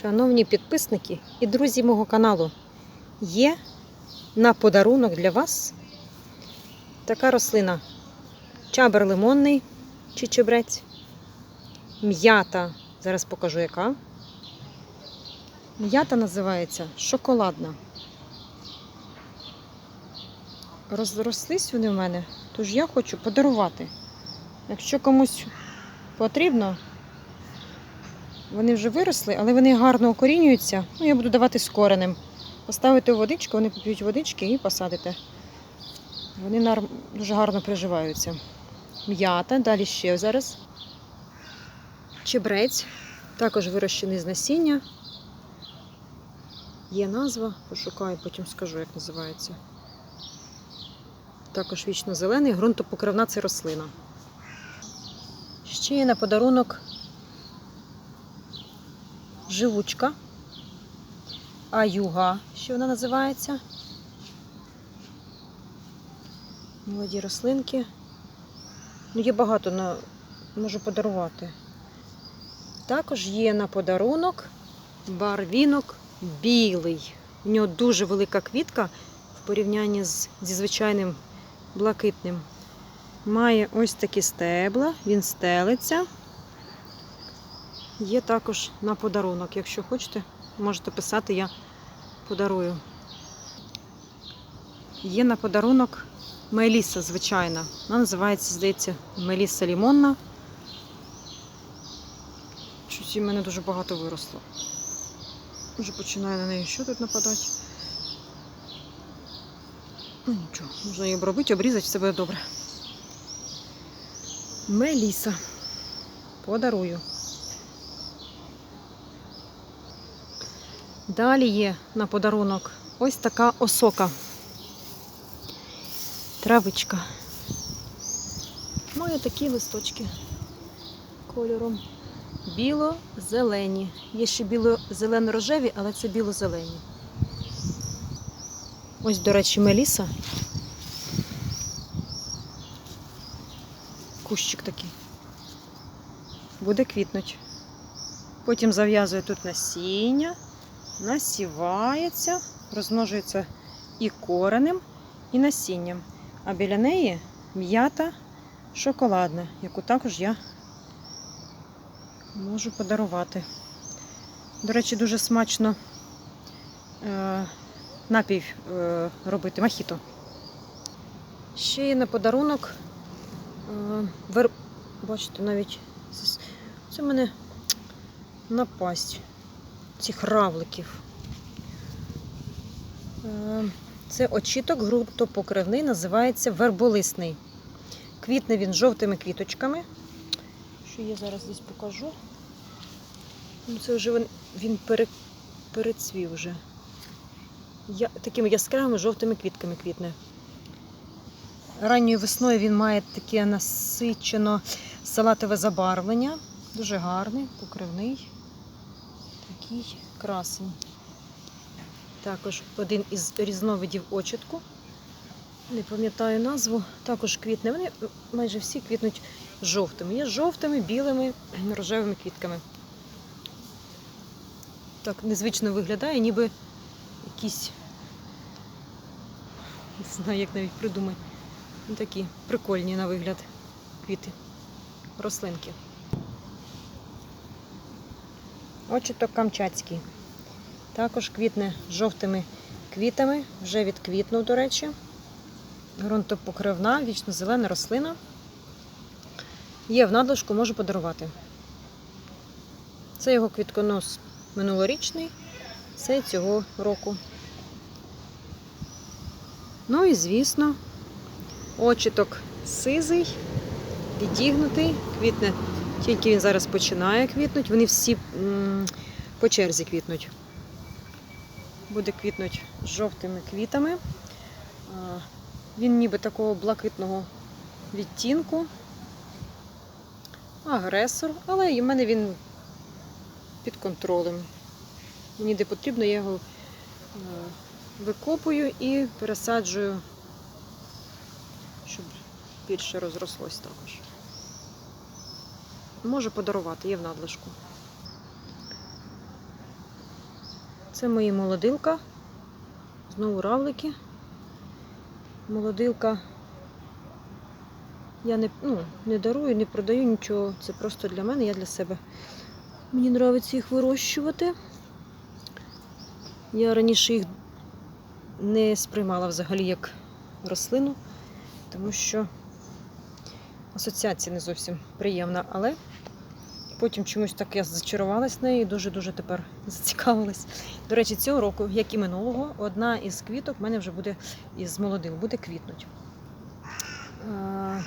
Шановні підписники і друзі мого каналу, є на подарунок для вас така рослина. Чабер лимонний чи чебрець, м'ята. Зараз покажу яка. М'ята називається шоколадна. Розрослись вони в мене, тож я хочу подарувати. Якщо комусь потрібно, вони вже виросли, але вони гарно укорінюються. Ну, я буду давати з коренем. Поставити у водичку, вони поп'ють водички і посадите. Вони дуже гарно приживаються. М'ята, далі ще зараз. Чебрець, також вирощений з насіння. Є назва, пошукаю, потім скажу, як називається. Також вічно зелений, ґрунтопокривна це рослина. Ще є на подарунок живучка, аюга, що вона називається. Молоді рослинки. Ну, є багато на можу подарувати. Також є на подарунок барвінок білий. У нього дуже велика квітка в порівнянні з, зі звичайним блакитним. Має ось такі стебла, він стелиться. Є також на подарунок. Якщо хочете, можете писати, я подарую. Є на подарунок Меліса, звичайна. Вона називається, здається, Меліса лімонна. І в мене дуже багато виросло. Вже починає на неї що тут нападати. Ну нічого, можна її обробити, обрізати, все буде добре. Меліса. Подарую. Далі є на подарунок ось така осока. Травичка. Має такі листочки кольором біло-зелені. Є ще біло-зелено-рожеві, але це біло-зелені. Ось, до речі, Меліса. Кущик такий. Буде квітнуть. Потім зав'язує тут насіння, насівається, розмножується і коренем, і насінням. А біля неї м'ята шоколадна, яку також я можу подарувати. До речі, дуже смачно е, напій е, робити мохіто. Ще є на подарунок. Е, вер... Бачите, навіть це в мене напасть цих равликів. Е, Це очіток ґрунтопокривний, називається верболисний. Квітне він жовтими квіточками. Що я зараз десь покажу. Ну, це вже він, він пере, перецвів вже. Я, такими яскравими жовтими квітками квітне. Ранньою весною він має таке насичено салатове забарвлення. Дуже гарний, покривний. Такий красень. Також один із різновидів очітку. Не пам'ятаю назву. Також квітне. Вони майже всі квітнуть жовтими. Є жовтими, білими, рожевими квітками. Так незвично виглядає, ніби якісь. Не знаю, як навіть придумати. Ну, такі прикольні на вигляд квіти, рослинки. Очіток камчатський. Також квітне жовтими квітами, вже відквітнув, до речі. Грунтопокривна, вічно зелена рослина. Є в надлишку, можу подарувати. Це його квітконос минулорічний, це цього року. Ну і, звісно, очіток сизий, підігнутий, квітне. Тільки він зараз починає квітнути, вони всі по черзі квітнуть. Буде квітнуть з жовтими квітами. Він ніби такого блакитного відтінку. Агресор, але і в мене він під контролем. Мені де потрібно, я його е, викопую і пересаджую, щоб більше розрослось також. Можу подарувати, є в надлишку. Це мої молодилка. Знову равлики. Молодилка. Я не, ну, не дарую, не продаю нічого. Це просто для мене, я для себе. Мені подобається їх вирощувати. Я раніше їх не сприймала взагалі як рослину, тому що асоціація не зовсім приємна, але потім чомусь так я зачарувалась нею і дуже-дуже тепер зацікавилась. До речі, цього року, як і минулого, одна із квіток в мене вже буде із молодил, буде квітнуть. Е,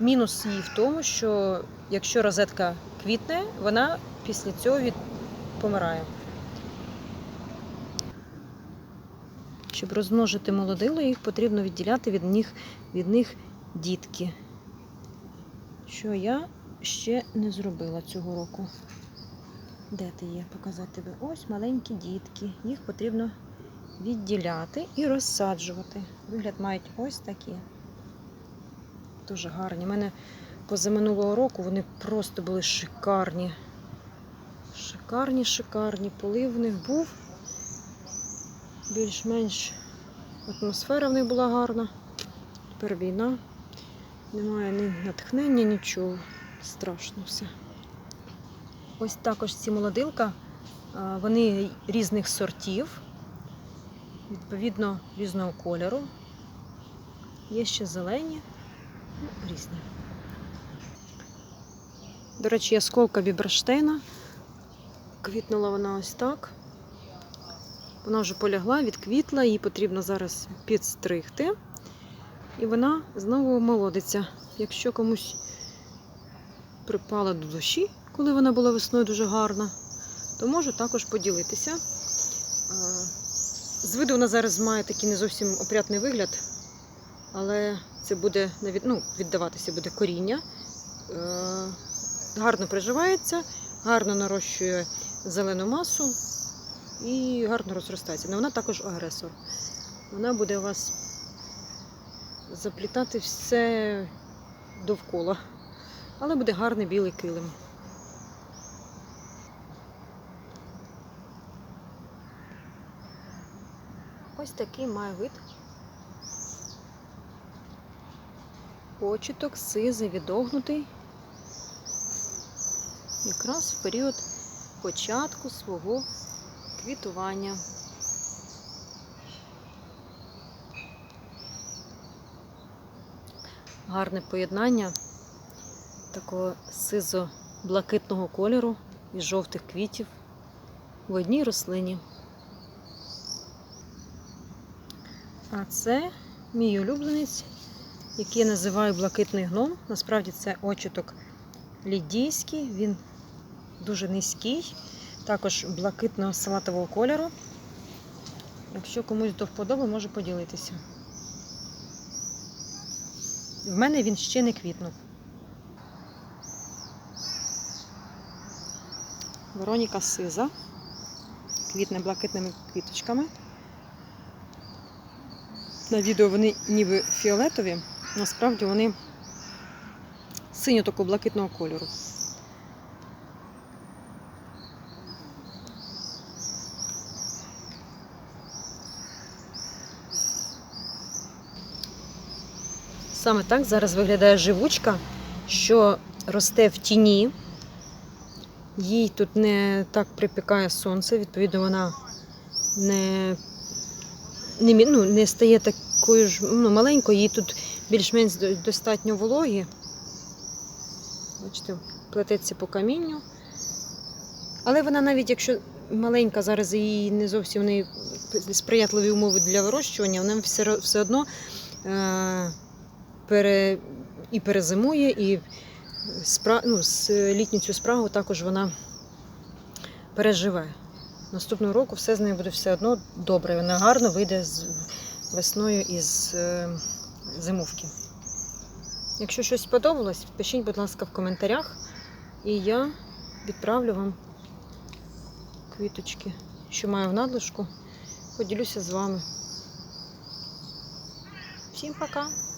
Мінус її в тому, що якщо розетка квітне, вона після цього від... помирає. Щоб розмножити молодило, їх потрібно відділяти від них, від них дітки. Що я ще не зробила цього року. Де ти є? Показати тебе. Ось маленькі дітки. Їх потрібно відділяти і розсаджувати. Вигляд мають ось такі. Дуже гарні. У мене позаминулого року вони просто були шикарні. Шикарні, шикарні. Полив в них був. Більш-менш атмосфера в них була гарна. Тепер війна. Немає ні натхнення, нічого. Страшно все. Ось також ці молодилка. Вони різних сортів, відповідно, різного кольору. Є ще зелені, ну, різні. До речі, ясколка біберштейна. Квітнула вона ось так. Вона вже полягла, відквітла, її потрібно зараз підстригти. І вона знову молодиться. Якщо комусь припала до душі, коли вона була весною дуже гарна, то можу також поділитися. З виду вона зараз має такий не зовсім опрятний вигляд, але це буде ну, віддаватися буде коріння. Е, Гарно приживається, гарно нарощує зелену масу і гарно розростається. Але вона також агресор. Вона буде у вас заплітати все довкола. Але буде гарний білий килим. Ось такий має вид. Початок сизий відогнутий. Якраз в період початку свого квітування. Гарне поєднання такого сизо-блакитного кольору і жовтих квітів в одній рослині. А це мій улюбленець, який я називаю блакитний гном. Насправді це очіток лідійський, він дуже низький, також блакитного салатового кольору. Якщо комусь до вподоби, можу поділитися. В мене він ще не квітнув. Вероніка сиза. Квітне блакитними квіточками. На відео вони ніби фіолетові, насправді вони синьо такого блакитного кольору. Саме так зараз виглядає живучка, що росте в тіні. Їй тут не так припікає сонце, відповідно, вона не, не, ну, не стає такою ж ну, маленькою, їй тут більш-менш достатньо вологі. Бачите, плететься по камінню. Але вона навіть якщо маленька, зараз її не зовсім в неї сприятливі умови для вирощування, вона все, все одно е, пере, і перезимує, і спра, ну, літню цю спрагу також вона переживе. Наступного року все з нею буде все одно добре. Вона гарно вийде з весною із е, зимовки. Якщо щось сподобалось, пишіть, будь ласка, в коментарях, і я відправлю вам квіточки, що маю в надлишку. Поділюся з вами. Всім пока!